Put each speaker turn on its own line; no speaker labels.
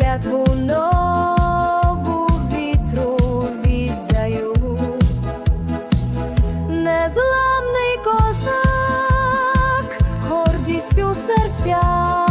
клятву нову вітру віддаю, незламний козак, гордістю серця.